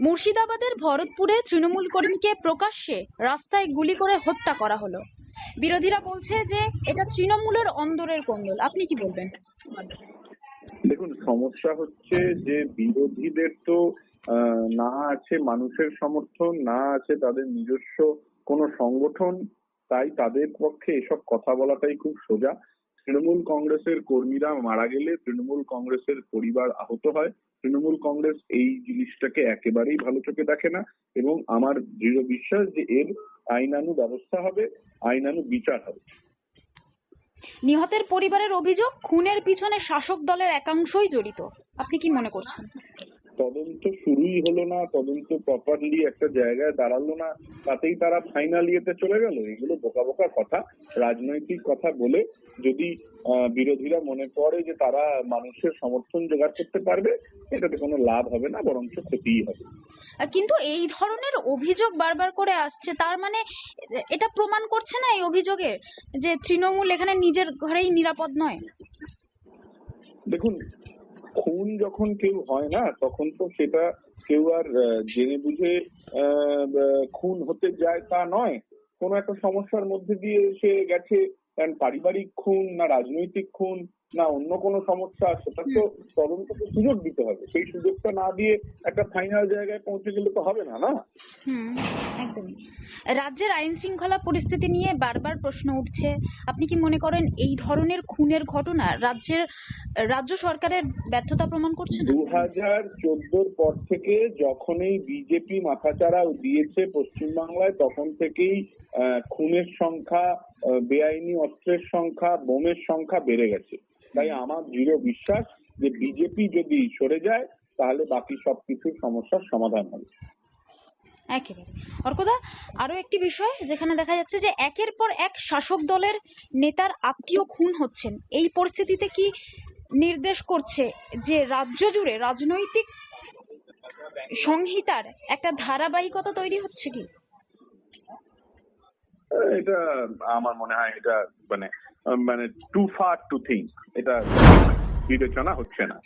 মুর্শিদাবাদের ভরতপুরে তৃণমূল কর্মীকে প্রকাশ্যে রাস্তায় গুলি করে হত্যা করা হলো। বিরোধীরা বলছে যে এটা তৃণমূলের অন্দরের কন্দল। আপনি কি বলবেন? দেখুন, সমস্যা হচ্ছে যে বিরোধীদের তো না আছে মানুষের সমর্থন, না আছে তাদের নিজস্ব কোনো সংগঠন, তাই তাদের পক্ষে এসব কথা বলাটাই খুব সোজা। তৃণমূল কংগ্রেসের কর্মীরা মারা গেলে তৃণমূল কংগ্রেসের পরিবার আহত হয়। তৃণমূল কংগ্রেস এই জিনিসটাকে একেবারেই ভালো চোখে দেখে না এবং আমার দৃঢ় বিশ্বাস যে এর আইনানু ব্যবস্থা হবে, আইনানু বিচার হবে। নিহতের পরিবারের অভিযোগ খুনের পিছনে শাসক দলের একাংশই জড়িত। আপনি কি মনে করছেন? তদন্ত শুরুই হলো না তদন্ত প্রপারলি একটা জায়গায় দাঁড়াল না তাতেই তারা ফাইনাল ইয়েতে চলে গেল। এগুলো বোকা বোকা কথা রাজনৈতিক কথা বলে যদি বিরোধীরা মনে করে যে তারা মানুষের সমর্থন জোগাড় করতে পারবে এটাতে কোনো লাভ হবে না বরঞ্চ ক্ষতিই হবে। কিন্তু এই ধরনের অভিযোগ বারবার করে আসছে তার মানে এটা প্রমাণ করছে না এই অভিযোগে যে তৃণমূল এখানে নিজের ঘরেই নিরাপদ নয়? দেখুন খুন যখন কেউ হয় না, তখন তো সেটা কেউ আর জেনে বুঝে খুন হতে যায় তা নয়। কোনো একটা সমস্যার মধ্যে দিয়ে সে গেছে পারিবারিক খুন না রাজনৈতিক খুন না অন্য কোনো সমস্যা, সেটা তো তদন্তকে সুযোগ দিতে হবে। সেই সুযোগটা না দিয়ে একটা ফাইনাল জায়গায় পৌঁছে গেলে তো হবে না না? রাজ্যের আইন শৃঙ্খলা পরিস্থিতি নিয়ে বারবার প্রশ্ন উঠছে। আপনি কি মনে করেন এই ধরনের খুনের ঘটনা রাজ্যের রাজ্য সরকারের ব্যর্থতা প্রমাণ করছে দু হাজার চোদ্দোর পর থেকে যখনই বিজেপি মাথাচাড়া দিয়েছে পশ্চিমবাংলায় তখন থেকেই খুনের সংখ্যা বেআইনি অস্ত্রের সংখ্যা বোমের সংখ্যা বেড়ে গেছে। তাই আমার দৃঢ় বিশ্বাস যে বিজেপি যদি সরে যায় তাহলে বাকি সবকিছুর সমস্যার সমাধান হবে। একেবারে। অর্কদা আরও একটি বিষয় যেখানে দেখা যাচ্ছে যে একের পর এক শাসক দলের নেতার আত্মীয় খুন হচ্ছেন। এই পরিস্থিতিতে কি নির্দেশ করছে যে রাজ্য জুড়ে রাজনৈতিক সংহিতার একটা ধারাবাহিকতা তৈরি হচ্ছে কি? এটা আমার মনে হয় এটা মানে মানে টু ফার টু থিঙ্ক এটা বিবেচনা হচ্ছে না।